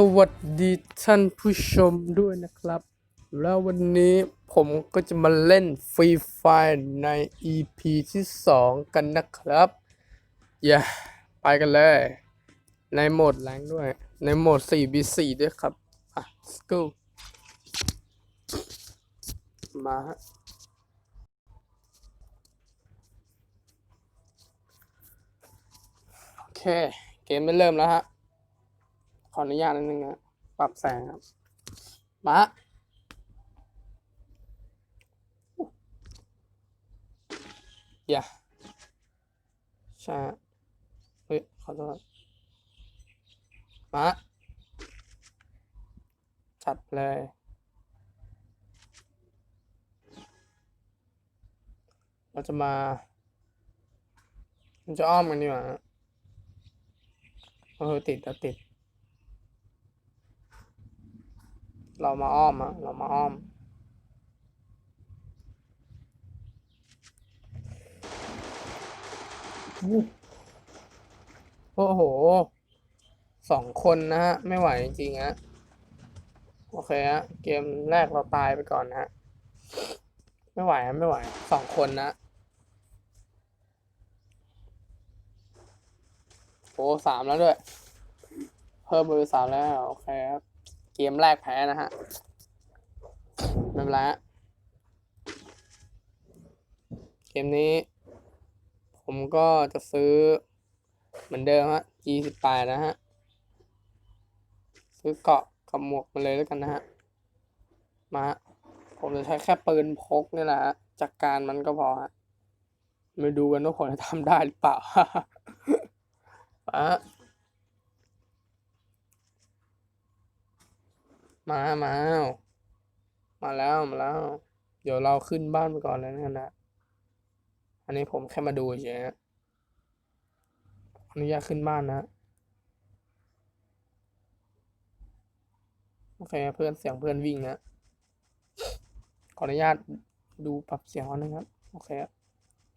สวัสดีท่านผู้ชมด้วยนะครับ แล้ววันนี้ผมก็จะมาเล่นฟรีไฟใน EP ที่ 2 กันนะครับ อย่าไปกันเลย ในโหมดแรงด้วย ในโหมด 4v4 ด้วยครับ อะ let's go มาฮะโอเค เกมไม่เริ่มแล้วฮะ ออนุญาตนิดนึงนะ ปรับแสงครับ มาอย่าใช่เฮ้ย ขอโทษมาจัดเลย เราจะมามันจะอ้อมกันดีกว่าเออติดแล้วติด เรามาอ้อมอะเรามาอ้อม โอ้โห สองคนนะฮะ ไม่ไหวจริงๆฮะ โอเคฮะ เกมแรกเราตายไปก่อนนะฮะ ไม่ไหวฮะไม่ไหว สองคนนะ โอ้สามแล้วด้วย เพิ่มเบอร์สามแล้ว โอเคครับ เกมแรกแพ้นะฮะ ไม่เป็นไรฮะ เกมนี้ ผมก็จะซื้อ เหมือนเดิมฮะ G18 นะฮะ ซื้อเกาะกับหมวกมาเลยแล้วกันนะฮะ มาฮะ ผมจะใช้แค่ปืนพกนี่แหละฮะ จัดกการมันก็พอฮะมาดูกันว่าผมจะทำได้หรือเปล่ามาฮะ มามามาแล้วมาแล้ว เดี๋ยวเราขึ้นบ้านไปก่อนเลยนะนะอันนี้ผมแค่มาดูเฉยอนุญาตขึ้นบ้านนะโอเคเพื่อนเสียงเพื่อนวิ่งนะขออนุญาตดูปรับเสียงนะครับ โอเคครับ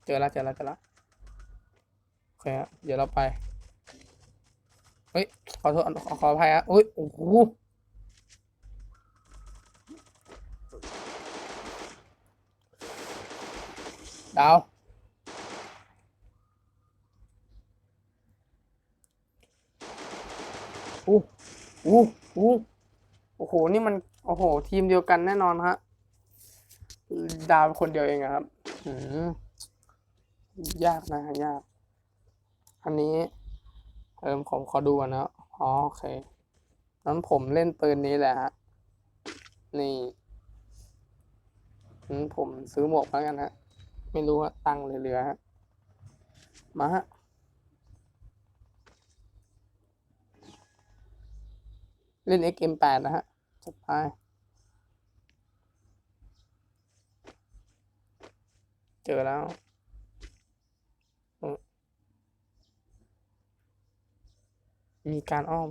เจอแล้วเจอแล้วเจอแล้วโอเคครับเดี๋ยวเราไปเฮ้ยขอโทษขอขอภัยฮะอุ้ยโอ้โห ดาวอู้อู้อู้โอ้โห นี่มัน โอ้โห ทีมเดียวกันแน่นอนฮะ ดาวคนเดียวเองอะครับอืมยากนะยาก อันนี้เออผมขอดูก่อนนะอ๋อโอเคนั้นผมเล่นปืนนี้แหละฮะ นี่อืมผมซื้อหมวกแล้วกันฮะ ไม่รู้ว่าตั้งค์เหลือฮะมาฮะเล่น XM8 นะฮะจัดไปเจอแล้วมีการอ้อม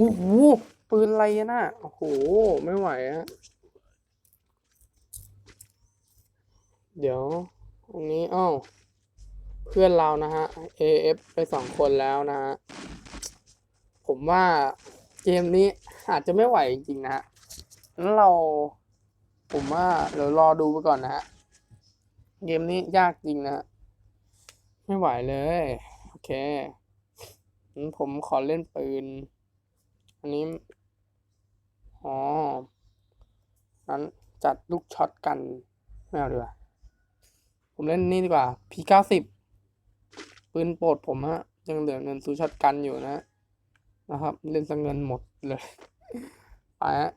โอ้โหปืนอะไรอะน่ะโอ้โห ไม่ไหวฮะเดี๋ยวตรงนี้อ้าวเพื่อนเรานะฮะ AF ไปสองคนแล้วนะฮะ ผมว่าเกมนี้อาจจะไม่ไหวจริงๆนะฮะงั้นเรา ผมว่าเดี๋ยวรอดูไปก่อนนะฮะ เกมนี้ยากจริงนะฮะ ไม่ไหวเลย โอเคงั้นผมขอเล่นปืน อันนี้ อ๋อนั้นจัดลูกช็อตกัน ไม่เอาดีกว่า ผมเล่นนี่ดีกว่า P90 ปืนโปรดผมฮะ ยังเหลือเงินซื้อช็อตกันอยู่นะ นะครับ เล่นซะเงินหมดเลย ไปฮะ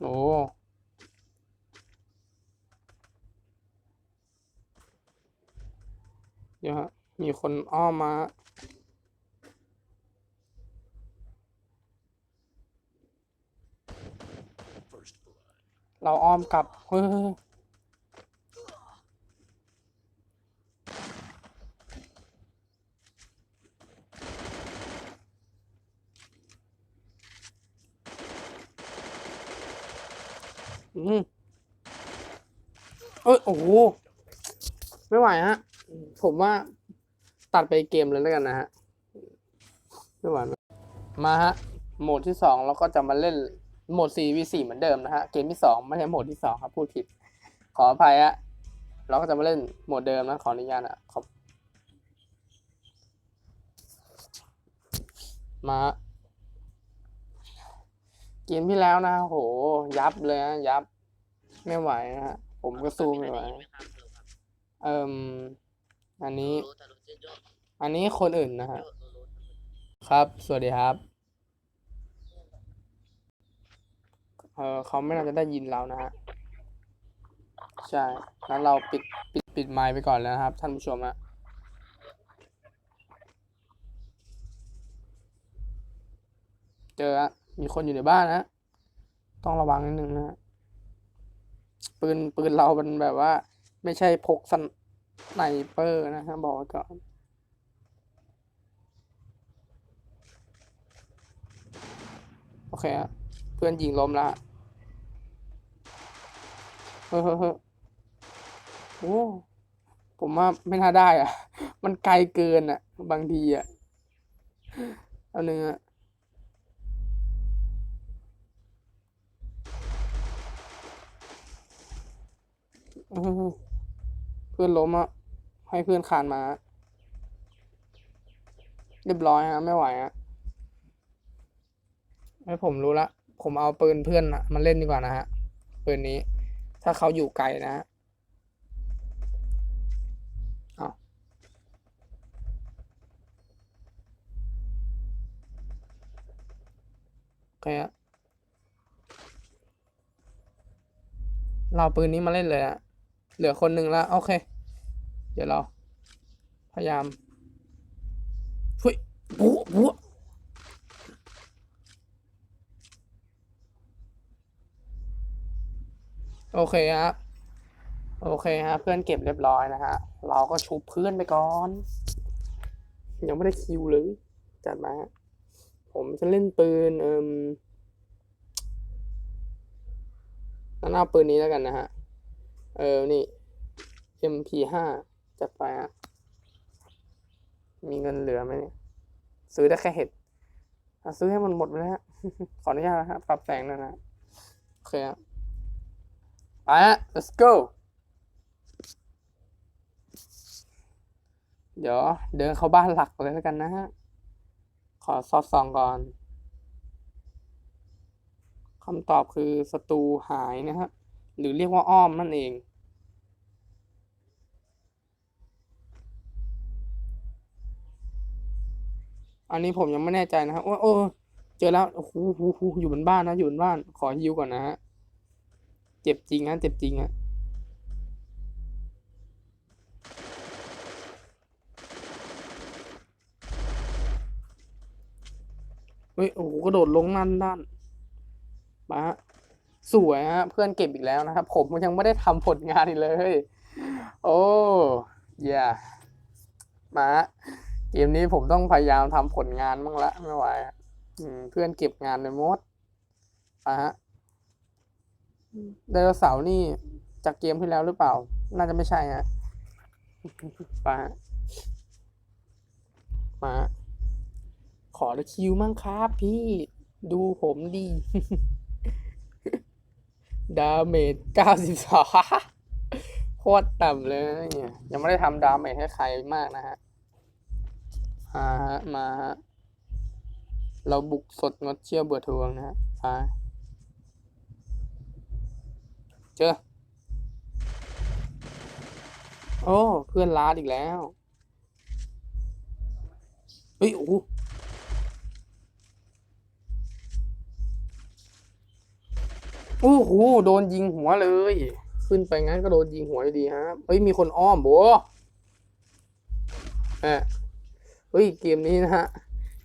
โอ้ เดี๋ยวฮะ มีคนอ้อมมาเราอ้อมกลับเฮ้ยอืมเอ้ย โอ้โห ไม่ไหวฮะ ผมว่าตัดไปเกมเลยแล้วกันนะฮะไม่ไหวไม่มาฮะ โหมดที่สองเราก็จะมาเล่นโหมด 4v4 เหมือนเดิมนะฮะ เกมที่สองไม่ใช่โหมดที่สองครับพูดผิด ขออภัยฮะ เราก็จะมาเล่นโหมดเดิมนะ ขออนุญาตนะขอบมาเกมที่แล้วนะโห ยับเลยนะยับ ไม่ไหวนะฮะ ผมก็สู้ไม่ไหว เอ่ม อันนี้ อันนี้คนอื่นนะฮะ ครับ สวัสดีครับ เออเขาไม่น่าจะได้ยินเรานะฮะ ใช่ งั้นเราปิดปิดปิดไมค์ไปก่อนแล้วนะครับ ท่านผู้ชมอะเจออะมีคนอยู่ในบ้านนะ ต้องระวังนิดนึงนะฮะปืนปืนเรามันแบบว่า ไม่ใช่พกส ไนเปอร์นะฮะบอกก่อนโอเคฮะเพื่อนยิงล้มละเฮ้ยเฮ้ยเฮ้ยโอ้ผมว่าไม่น่าได้อะ มันไกลเกินอะ บางทีอะ เอาหนึ่งอะเฮ้ เพื่อนล้มอะให้เพื่อนคานมา เรียบร้อยฮะ ไม่ไหวฮะให้ผมรู้ละ ผมเอาปืนเพื่อนอะมาเล่นดีกว่านะฮะ ปืนนี้ ถ้าเขาอยู่ไกลนะฮะเอาโอเคฮะเราเอาปืนนี้มาเล่นเลยอะ เหลือคนหนึ่งแล้วโอเค เดี๋ยวเรา พยายามเฮ้ยบุ๊บุ๊โอเคครับโอเคครับเพื่อนเก็บเรียบร้อยนะฮะ เราก็ชุบเพื่อนไปก่อน ยังไม่ได้คิวเลยจัดมาฮะผมจะเล่นปืนเอ่มงั้นเอาปืนนี้แล้วกันนะฮะ เออ นี่ MP5 จัดไปฮะมีเงินเหลือไหมเนี่ย ซื้อได้แค่เห็ดซื้อให้มันหมดไปแล้วฮะขออนุญาตนะครับปรับแสงหน่อยนะฮะโอเคครับไปฮะ let's go เดี๋ยวเดินเข้าบ้านหลักเลยแล้วกันนะฮะ ขอซอดส่องก่อนคำตอบคือศัตรูหายนะฮะ หรือเรียกว่าอ้อมนั่นเอง อันนี้ผมยังไม่แน่ใจนะฮะโอ้โอ้เจอแล้วโอ้โหโอ้โหอยู่บนบ้านนะอยู่บนบ้านขอฮิวก่อนนะฮะเจ็บจริงฮะเจ็บจริงฮะเฮ้ยโอ้โหกระโดดลงนั่นด้านมาฮะ สวยฮะเพื่อนเก็บอีกแล้วนะครับ ผมยังไม่ได้ทำผลงานอีกเลย โอ้ย yeah. มาฮะเกมนี้ผมต้องพยายามทำผลงานบ้างละไม่ไหวเพื่อนเก็บงานในมดมาฮะไดโนเสาร์นี่จากเกมที่แล้วหรือเปล่า น่าจะไม่ใช่ฮะมาฮะมาขอละคิวมั่งครับพี่ดูผมดี ดาเมจเก้าสิบสองโคตรต่ำเลยเนี่ยยังไม่ได้ทำดาเมจให้ใครมากนะฮะมาฮะมาฮะเราบุกสดงดเชี่ยวเบื่อทวงนะฮะมาเจอ โอ้ เพื่อนลาดอีกแล้ว เฮ้ย โอ้ โอ้โหโดนยิงหัวเลย ขึ้นไปงั้นก็โดนยิงหัวอยู่ดีฮะเฮ้ยมีคนอ้อมโบเอะเฮ้ยเกมนี้นะฮะ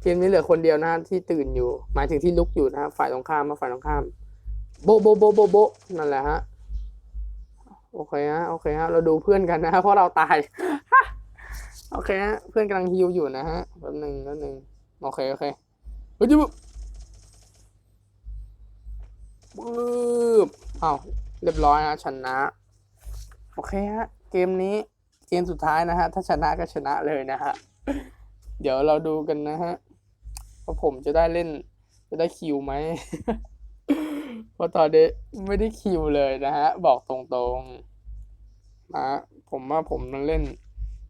เกมนี้เหลือคนเดียวนะฮะที่ตื่นอยู่ หมายถึงที่ลุกอยู่นะฮะฝ่ายตรงข้ามมาฝ่ายตรงข้าม โบโบโบโบโบนั่นแหละฮะโอเคฮะโอเคฮะเราดูเพื่อนกันนะฮะเพราะเราตายโอเคฮะเพื่อนกำลังฮิวอยู่นะฮะแป๊บหนึ่งแป๊บหนึ่งโอเคโอเคเฮ้ยจิ๊บ ปึ๊บอ้าวเรียบร้อยฮะชนะ โอเคฮะ เกมนี้เกมสุดท้ายนะฮะ ถ้าชนะก็ชนะเลยนะฮะ เดี๋ยวเราดูกันนะฮะว่าผมจะได้เล่น จะได้คิวไหมเพราะตอนนี้ไม่ได้คิวเลยนะฮะ บอกตรงๆนะผมว่าผมต้องเล่น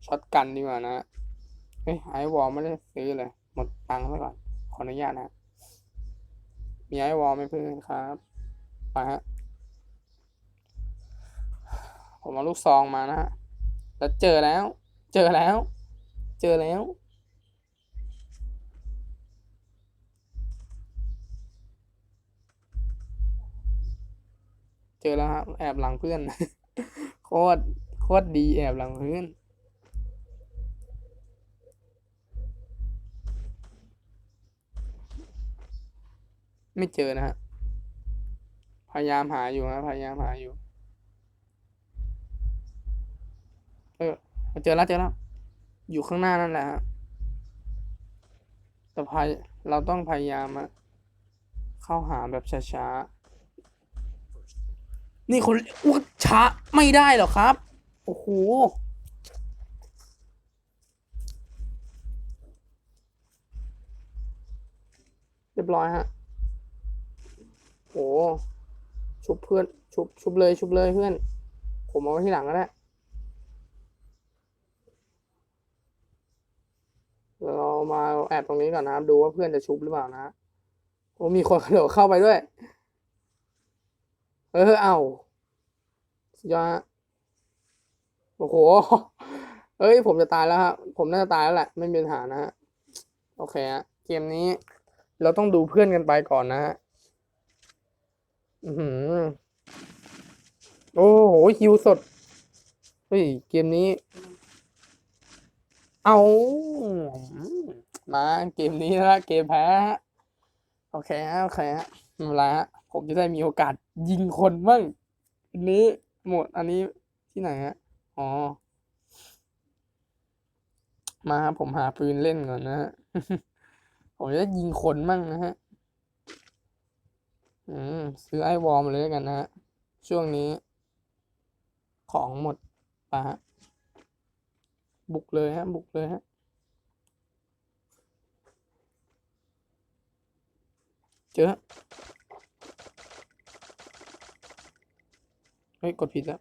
ช็อตกันดีกว่านะเฮ้ยไอวอลไม่ได้ซื้อเลย หมดตังค์ซะก่อน ขออนุญาตนะมีไอวอลไหมเพื่อนครับ มาฮะ ผมเอาลูกซองมานะฮะ แล้วเจอแล้ว เจอแล้ว เจอแล้ว เจอแล้วครับแอบหลังเพื่อน โคตร โคตรดีแอบหลังเพื่อนไม่เจอนะฮะ ยายามหาอยู่นะพยายามหาอยู่ เออเจอแล้วเจอแล้ว อยู่ข้างหน้านั่นแหละฮะแต่พายเราต้องพยายามอะเข้าหาแบบช้าๆ นี่คนอ้วกช้าไม่ได้หรอกครับ โอ้โหเรียบร้อยฮะโอ้ ชุบเพื่อน ชุบ ชุบเลย ชุบเลยเพื่อน ผมเอาไว้ที่หลังก็ได้เรามาแอบตรงนี้ก่อนนะครับ ดูว่าเพื่อนจะชุบหรือเปล่านะโอ้มีคนกระโดดเข้าไปด้วย เออ เอายอดโอ้โห เอ้ย ผมจะตายแล้วครับ ผมน่าจะตายแล้วแหละ ไม่มีปัญหานะฮะ โอเคฮะ เกมนี้ เราต้องดูเพื่อนกันไปก่อนนะฮะ อือโอ้โหฮิวสด เฮ้ย เกมนี้ เอา มาเกมนี้นะเกมแพ้ โอเคฮะโอเคฮะไม่เป็นไรฮะผมจะได้มีโอกาสยิงคนบ้างอันนี้หมดอันนี้ที่ไหนฮะ อ๋อ มาผมหาปืนเล่นก่อนนะฮะ ผมจะได้ยิงคนบ้างนะฮะ อืมซื้อไอวอลมาเลยกันนะฮะ ช่วงนี้ ของหมดปะฮะ บุกเลยฮะ บุกเลยฮะ เจอฮะเฮ้ย กดผิดแล้ว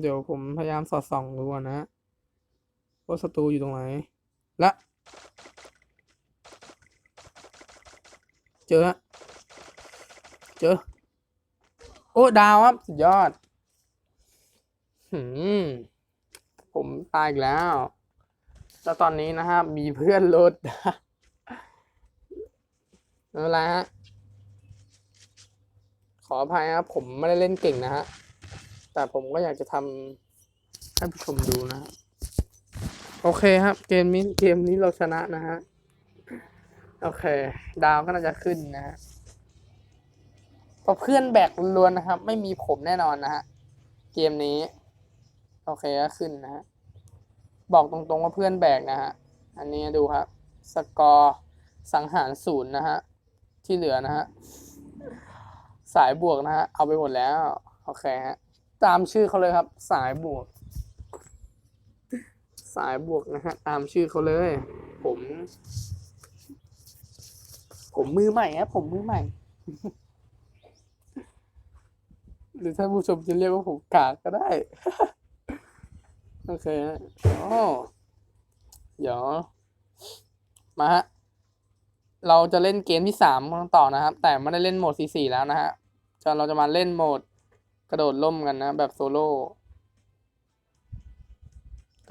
เดี๋ยวผมพยายามสอดส่องดูก่อนนะว่าศัตรูอยู่ตรงไหน ละ เจอฮะเจอ โอ้ ดาวครับ สุดยอด หืม ผมตายอีกแล้ว แล้วตอนนี้นะฮะ มีเพื่อนลดไม่เป็นไรฮะ ขออภัยครับ ผมไม่ได้เล่นเก่งนะฮะ แต่ผมก็อยากจะทำให้ผู้ชมดูนะฮะ โอเคครับ เกมนี้เกมนี้เราชนะนะฮะ โอเค ดาวก็น่าจะขึ้นนะฮะพราะเพื่อนแบกล้วนนะครับ ไม่มีผมแน่นอนนะฮะ เกมนี้ โอเคก็ขึ้นนะฮะ บอกตรงๆว่าเพื่อนแบกนะฮะ อันนี้ดูครับ สกอร์สังหารศูนย์นะฮะ ที่เหลือนะฮะ สายบวกนะฮะ เอาไปหมดแล้ว โอเคฮะ ตามชื่อเขาเลยครับ สายบวก สายบวกนะฮะตามชื่อเขาเลย ผม ผมมือใหม่ครับผมมือใหม่ หรือท่านผู้ชมจะเรียกว่าผมกากก็ได้ โอเคฮะอ๋อเดี๋ยว มาฮะเราจะเล่นเกมที่สามต่อนะครับ แต่ไม่ได้เล่นโหมด4 4แล้วนะฮะจะเราจะมาเล่นโหมดกระโดดล่มกันนะ แบบโซโล่ก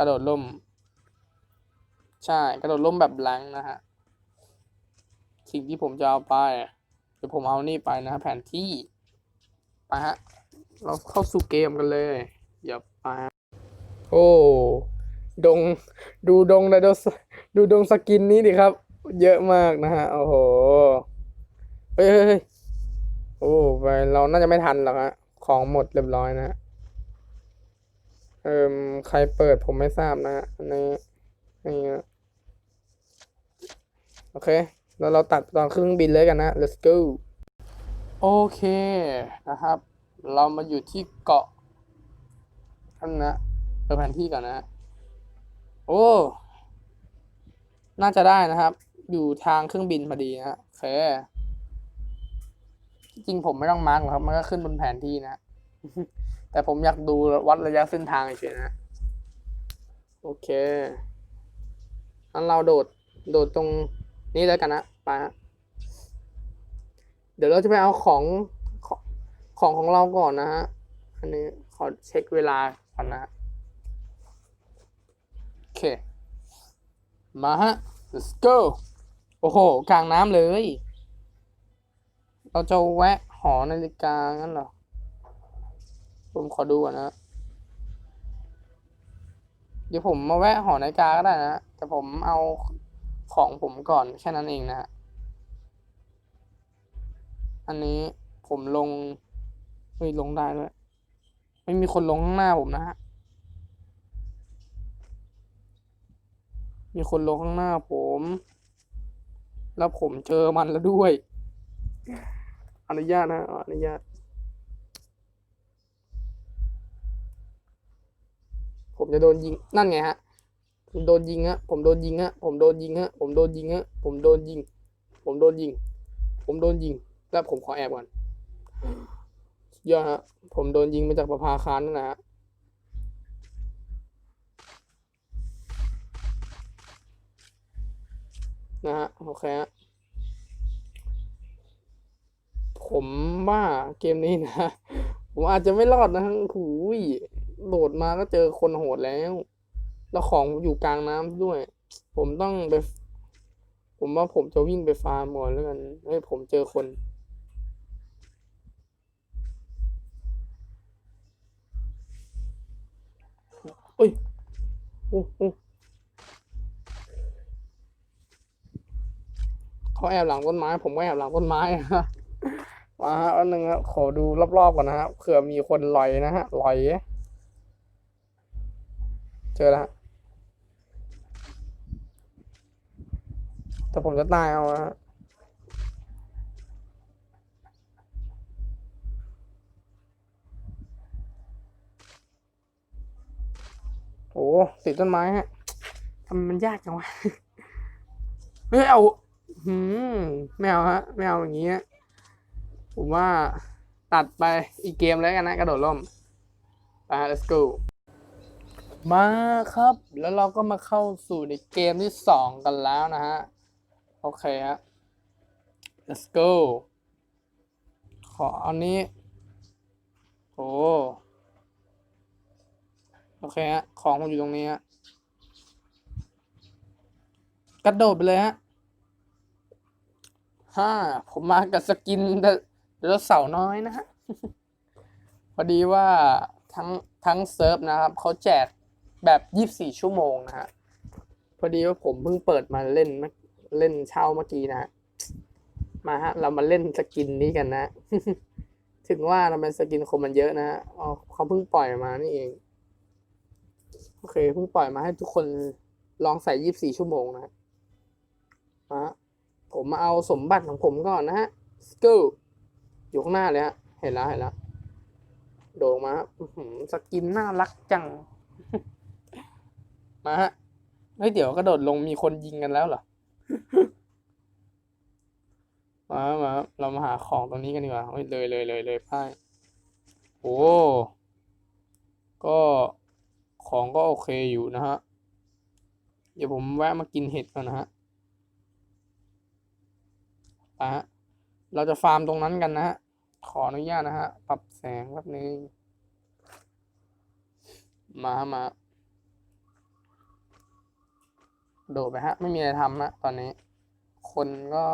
ระโดดล่ม ใช่ กระโดดล่มแบบแรงนะฮะ สิ่งที่ผมจะเอาไป เดี๋ยวผมเอานี่ไปนะฮะแผนที่ ไปฮะ เราเข้าสู่เกมกันเลยอย่าไปฮะโอ้ดง ดูดงไดโนดูดงสกินนี้ดิครับ เยอะมากนะฮะ โอ้โห เฮ้ยเฮ้ยโอ้ไปเราน่าจะไม่ทันหรอกฮะ ของหมดเรียบร้อยนะฮะ เอ่มใครเปิดผมไม่ทราบนะฮะนนี้นี่โอเค แล้วเราตัดตอนเครื่องบินเลยกันนะ let's go โอเคนะครับ เรามาอยู่ที่เกาะท่านนะเปิดแผนที่ก่อนนะโอ้ น่าจะได้นะครับ อยู่ทางเครื่องบินพอดีนะฮะโอเคจริงผมไม่ต้องมาร์กหรอกครับ มันก็ขึ้นบนแผนที่นะ แต่ผมอยากดูวัดระยะเส้นทางเฉยนะ โอเคงั้นเราโดด โดดตรงนี้แล้วกันนะไปฮะเดี๋ยวเราจะไปเอาของของของของเราก่อนนะฮะ อันนี้ขอเช็คเวลาก่อนนะ โอเค มาฮะ let's go โอ้โห กลางน้ำเลย เราจะแวะหอนาฬิกางั้นเหรอ ผมขอดูก่อนนะ เดี๋ยวผมมาแวะหอนาฬิกาก็ได้นะ แต่ผมเอาของผมก่อนแค่นั้นเองนะ อันนี้ผมลงเฮ้ยลงได้ด้วย ไม่มีคนลงข้างหน้าผมนะฮะ มีคนลงข้างหน้าผม แล้วผมเจอมันแล้วด้วย อนุญาตนะอนุญาต จะโดนยิง นั่นไงฮะผมโดนยิงฮะ ผมโดนยิงฮะ ผมโดนยิงฮะ ผมโดนยิงฮะ ผมโดนยิง ผมโดนยิง ผมโดนยิง แล้วผมขอแอบก่อนสุดยอดฮะ ผมโดนยิงมาจากประภาคารนั่นแหละฮะ นะฮะ โอเคฮะ ผมว่าเกมนี้นะ ผมอาจจะไม่รอดนะทั้งหูย โหลดมาก็เจอคนโหดแล้ว แล้วของอยู่กลางน้ำด้วย ผมต้องไป ผมว่าผมจะวิ่งไปฟาร์มก่อนแล้วกันเฮ้ยผมเจอคนเอ้ยโอ้โอ้เขาแอบหลังต้นไม้ ผมก็แอบหลังต้นไม้อะมาฮะอันหนึ่งครับขอดูรอบๆก่อนนะครับเผื่อมีคนลอยนะฮะลอย เจอแล้วฮะแต่ผมจะตายเอานะฮะโอ้ติดต้นไม้ฮะทำไมมันยากจังวะเฮ้ยเอาหืมไม่เอาฮะไม่เอาอย่างงี้ฮะผมว่าตัดไปอีกเกมแล้วกันนะ กระโดดร่มไป let's go มาครับ แล้วเราก็มาเข้าสู่ในเกมที่สองกันแล้วนะฮะ โอเคฮะ let's go ขออันนี้ โอ้โอเคฮะ ของผมอยู่ตรงนี้ฮะ กระโดดไปเลยฮะฮ่าผมมากับสกินเดลเสาร์น้อยนะฮะ พอดีว่าทั้งทั้งเซิร์ฟนะครับ เขาแจก แบบยี่บสี่ชั่วโมงนะฮะ พอดีว่าผมเพิ่งเปิดมาเล่นเล่นเช่าเมื่อกี้นะฮะมาฮะ เรามาเล่นสกินนี้กันนะ ถึงว่าทำไมสกินคนมันเยอะนะฮะอ๋อเขาเพิ่งปล่อยมานี่เอง โอเคเพิ่งปล่อยมาให้ทุกคนลองใส่ยี่บสี่ชั่วโมงนะฮะมา ผมมาเอาสมบัติของผมก่อนนะฮะสกิลอยู่ข้างหน้าเลยฮะ เห็นแล้วเห็นแล้วโด่งมาฮะสกินน่ารักจัง มาฮะเฮ้ยเดี๋ยวกระโดดลงมีคนยิงกันแล้วเหรอ มามาเรามาหาของตรงนี้กันดีกว่าเฮ้ยเลยเลยเลยเลยพ่ายโอ้ก็ของก็โอเคอยู่นะฮะ เดี๋ยวผมแวะมากินเห็ดก่อนนะฮะนะฮะเราจะฟาร์มตรงนั้นกันนะฮะ ขออนุญาตนะฮะ ปรับแสงแป๊บนึง มามา โดดไปฮะ ไม่มีอะไรทำนะตอนนี้ คนก็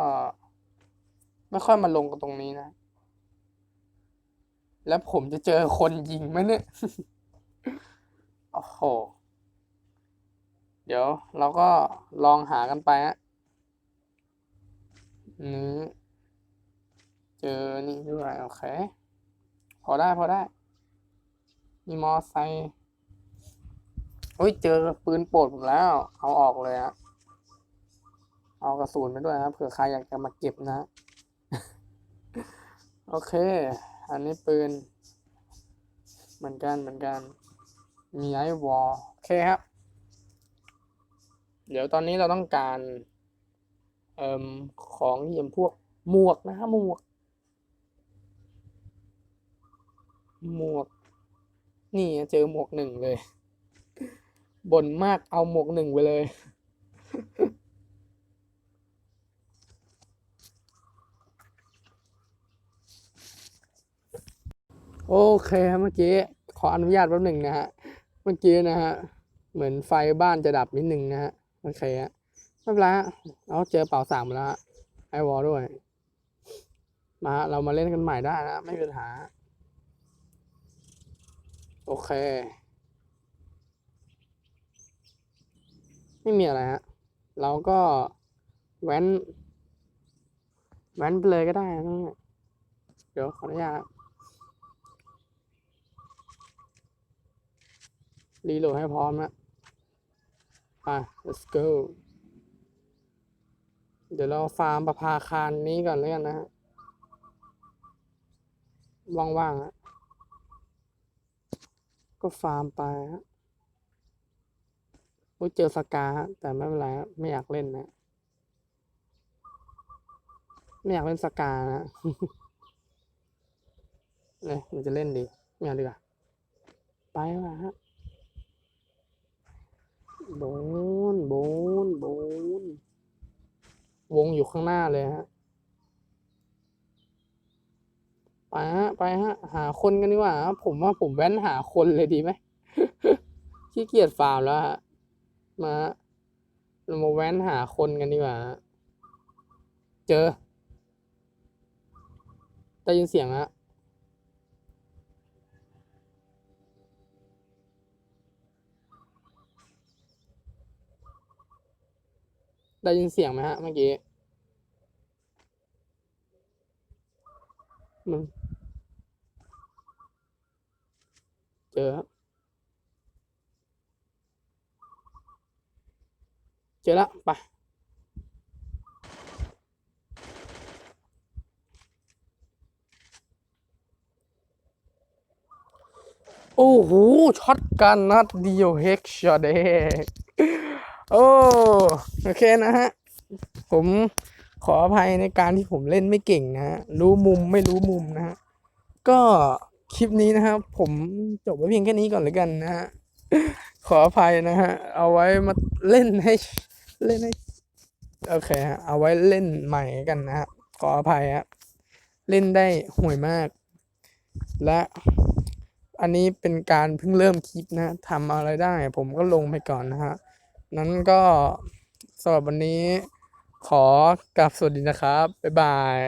ไม่ค่อยมาลงกันตรงนี้นะ แล้วผมจะเจอคนยิงไหมเนี่ย โอ้โห เดี๋ยวเราก็ลองหากันไปฮะนี้อนี่ด้วย โอเค พอได้พอได้ มีมอไซค์ โอ้ยเจอปืนโปรดผมแล้ว เอาออกเลยอะเอากระสุนไปด้วยครับเผื่อใครอยากจะมาเก็บนะ โอเค อันนี้ปืน เหมือนกันเหมือนกัน มีไอวอลโอเคครับ เดี๋ยวตอนนี้เราต้องการเอ่มของที่เป็นพวกหมวกนะฮะหมวก หมวก นี่เจอหมวกหนึ่งเลย บ่นมากเอาหมวกหนึ่งไปเลย โอเคครับเมื่อกี้ ขออนุญาตแป๊บหนึ่งนะฮะ เมื่อกี้นะฮะ เหมือนไฟบ้านจะดับนิดหนึ่งนะฮะ โอเคฮะไม่เป็นไรฮะเอาเจอเป่าสามแล้วฮะไอวอลด้วย มาเรามาเล่นกันใหม่ได้นะ ไม่มีปัญหา โอเค ไม่มีอะไรฮะ เราก็แว้น แว้นไปเลยก็ได้นะเนี่ยเดี๋ยวขออนุญาตรีโหลดให้พร้อมนะไป let's go เดี๋ยวเราฟาร์มประภาคารนี้ก่อนแล้วกันนะฮะ ว่างๆฮะก็ฟาร์มไปฮะ อ้ยเจอสกาฮะแต่ไม่เป็นไรไม่อยากเล่นนะ ไม่อยากเล่นสกานะเลยมันจะเล่นดีไม่เอาดีกว่าไปว่ะฮะโบนโบนโบนวงอยู่ข้างหน้าเลยฮะ ไปฮะ ไปฮะ หาคนกันดีกว่า ผมว่าผมแว้นหาคนเลยดีไหมขี้เกียจฟาร์มแล้วฮะ มาเรามาแว้นหาคนกันดีกว่า เจอได้ยินเสียงฮะได้ยินเสียงไหมฮะเมื่อกี้มันเจอครับ เจอแล้วไปโอ้โหช็อตกันนัดเดียวเฮกช็อตเองโอ้โอเคนะฮะ ผมขออภัยในการที่ผมเล่นไม่เก่งนะฮะ รู้มุมไม่รู้มุมนะฮะ ก็คลิปนี้นะครับ ผมจบไว้เพียงแค่นี้ก่อนเลยกันนะฮะ ขออภัยนะฮะ เอาไว้มาเล่นให้ เล่นให้โอเคฮะเอาไว้เล่นใหม่กันนะฮะขออภัยฮะเล่นได้ห่วยมาก และอันนี้เป็นการเพิ่งเริ่มคลิปนะทำอะไรได้ ผมก็ลงไปก่อนนะฮะนั้นก็สำหรับวันนี้ขอกลับสวัสดีนะครับ บ๊ายบาย